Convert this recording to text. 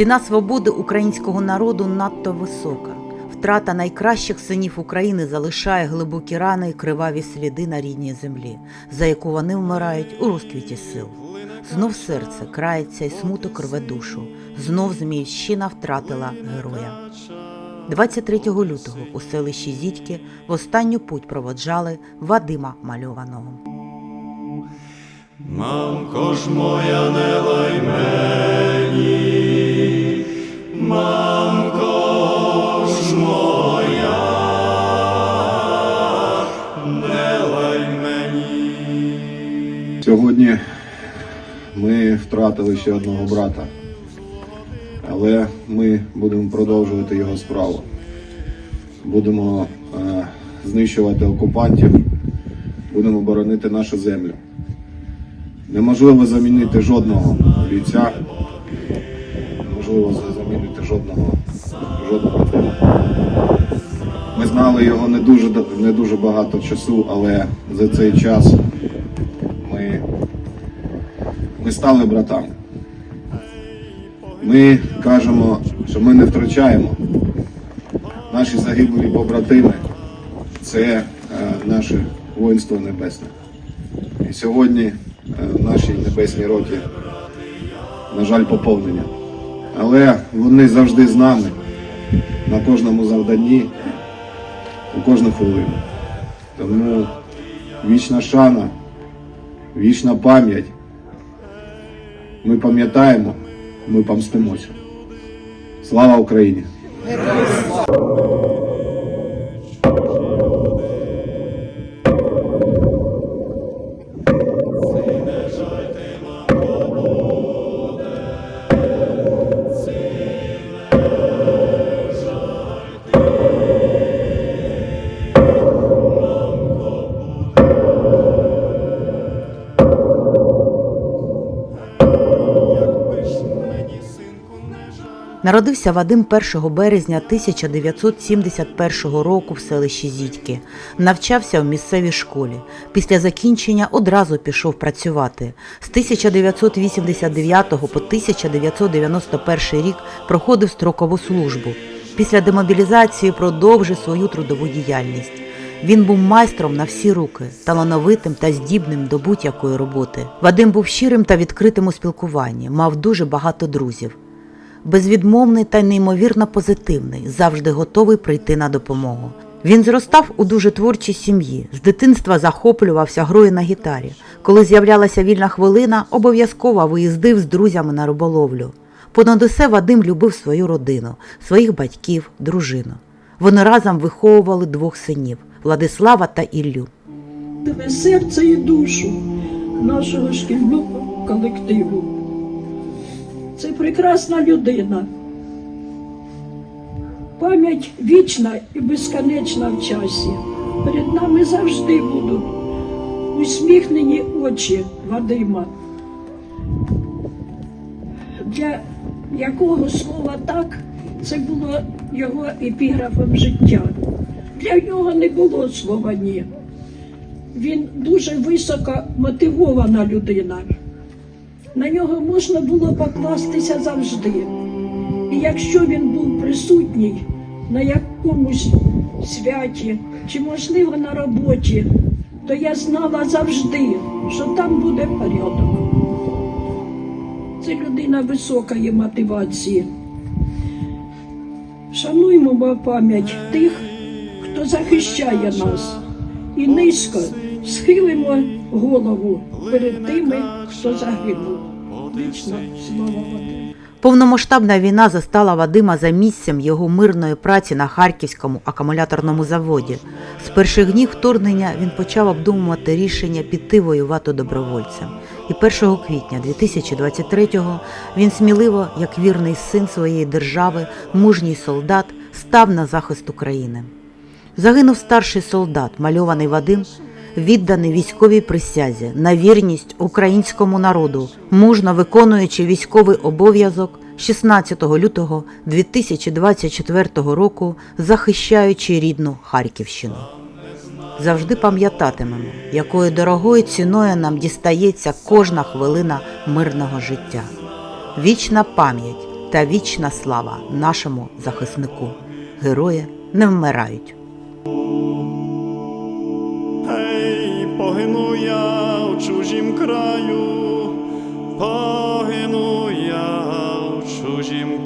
Ціна свободи українського народу надто висока. Втрата найкращих синів України залишає глибокі рани і криваві сліди на рідній землі, за яку вони вмирають у розквіті сил. Знов серце крається і смуток рве душу. Знов Зміївщина втратила героя. 23 лютого у селищі Зідьки в останню путь проводжали Вадима Мальованого. Мамко ж моя не лай мені, мамко ж моя, не лай мені. Сьогодні ми втратили ще одного брата, але ми будемо продовжувати його справу. Будемо е, знищувати окупантів, будемо боронити нашу землю. Неможливо замінити жодного бійця, неможливо замінити жодного, жодного. Ми знали його не дуже, не дуже багато часу, але за цей час ми стали братами. Ми кажемо, що ми не втрачаємо. Наші загиблі побратими це е, наше воїнство небесне. І сьогодні е, в нашій небесній роті, на жаль, поповнення. Але вони завжди з нами на кожному завданні, у кожну хвилину. Тому вічна шана, вічна пам'ять. Ми пам'ятаємо, ми помстимося. Слава Україні! Народився Вадим 1 березня 1971 року в селищі Зідьки. Навчався в місцевій школі. Після закінчення одразу пішов працювати. З 1989 по 1991 рік проходив строкову службу. Після демобілізації продовжив свою трудову діяльність. Він був майстром на всі руки, талановитим та здібним до будь-якої роботи. Вадим був щирим та відкритим у спілкуванні, мав дуже багато друзів безвідмовний та неймовірно позитивний, завжди готовий прийти на допомогу. Він зростав у дуже творчій сім'ї. З дитинства захоплювався грою на гітарі. Коли з'являлася вільна хвилина, обов'язково виїздив з друзями на риболовлю. Понад усе Вадим любив свою родину, своїх батьків, дружину. Вони разом виховували двох синів Владислава та Іллю. Тебе серце і душу нашого шкільного колективу. Прекрасна людина. Пам'ять вічна і безконечна в часі. Перед нами завжди будуть усміхнені очі Вадима, для якого слова так це було його епіграфом життя. Для нього не було слова ні. Він дуже високо мотивована людина. На нього можна було покластися завжди. І якщо він був присутній на якомусь святі чи, можливо, на роботі, то я знала завжди, що там буде порядок. Це людина високої мотивації. Шануймо пам'ять тих, хто захищає нас, і низько схилимо голову перед тими, хто загинув. Вічна слава Вадиму. Повномасштабна війна застала Вадима за місцем його мирної праці на Харківському акумуляторному заводі. З перших днів вторгнення він почав обдумувати рішення піти воювати добровольцем. І 1 квітня 2023-го він сміливо, як вірний син своєї держави, мужній солдат, став на захист України. Загинув старший солдат, мальований Вадим, відданий військовій присязі на вірність українському народу, мужно виконуючи військовий обов'язок 16 лютого 2024 року, захищаючи рідну Харківщину. Завжди пам'ятатимемо, якою дорогою ціною нам дістається кожна хвилина мирного життя. Вічна пам'ять та вічна слава нашому захиснику. Герої не вмирають.